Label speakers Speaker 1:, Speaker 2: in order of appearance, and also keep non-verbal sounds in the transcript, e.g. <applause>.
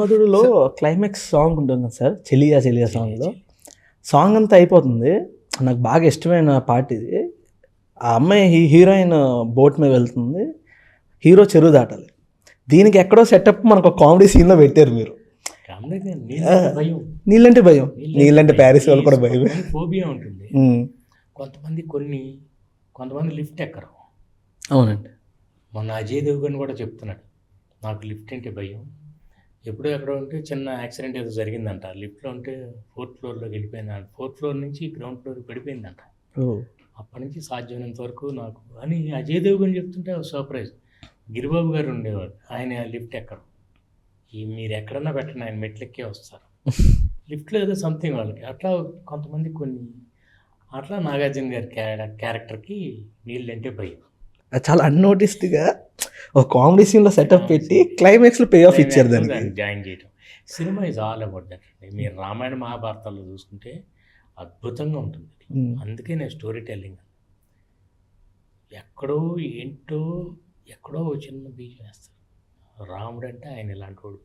Speaker 1: మధుడులో climax song ఉంటుంది కదా sir? చెలియా చెలియా సాంగ్లో సాంగ్ అంతా అయిపోతుంది. నాకు బాగా ఇష్టమైన పాట ఇది. ఆ అమ్మాయి హీరోయిన్ బోట్ మీద వెళ్తుంది. హీరో చెరువు దాటాలి. దీనికి ఎక్కడో సెటప్ మనకు కామెడీ సీన్లో పెట్టారు మీరు.
Speaker 2: కామెడీ నీళ్ళంటే భయం.
Speaker 1: నీళ్ళంటే ప్యారిస్ వాళ్ళు కూడా భయం.
Speaker 2: ఫోబియా ఉంటుంది. కొంతమంది కొన్ని కొంతమంది లిఫ్ట్ ఎక్కరు.
Speaker 1: అవునండి.
Speaker 2: మొన్న అజయ్ దేవ్గన్ కూడా చెప్తున్నాడు నాకు లిఫ్ట్ అంటే భయం. ఎప్పుడో ఎక్కడో ఉంటే చిన్న యాక్సిడెంట్ ఏదో జరిగిందంట. లిఫ్ట్లో ఉంటే ఫోర్త్ ఫ్లోర్లోకి వెళ్ళిపోయిందంట ఫోర్త్ ఫ్లోర్ నుంచి గ్రౌండ్ ఫ్లోర్ పడిపోయిందంట. అప్పటి నుంచి సాధ్యమైనంత వరకు నాకు అని అజయ్ దేవ్గన్ చెప్తుంటే సర్ప్రైజ్. గిరిబాబు గారు ఉండేవాడు ఆయన లిఫ్ట్ ఎక్కరు ఈ మీరు ఎక్కడన్నా పెట్టండి ఆయన మెట్లెక్కే వస్తారు. <laughs> లిఫ్ట్లో ఏదో సంథింగ్ వాళ్ళకి. అట్లా కొంతమంది కొన్ని అట్లా నాగార్జున గారి క్యారె- క్యారెక్టర్కి నీళ్ళంటే భయం.
Speaker 1: అది చాలా అన్నోటిస్డ్గా ఒక కామెడీ సీన్లో సెటప్ పెట్టి క్లైమాక్స్లో పే ఆఫ్ ఇచ్చారు దానికి.
Speaker 2: జాయిన్ చేయడం cinema is all about that అండి మీరు రామాయణ మహాభారతాల్లో చూసుకుంటే అద్భుతంగా ఉంటుంది
Speaker 1: ఉమ్,
Speaker 2: అందుకే నేను స్టోరీ టెల్లింగ్ ఎక్కడో ఏంటో ఎక్కడో చిన్న బీజం వేస్తారు. రాముడు అంటే ఆయన ఇలాంటి వాడు.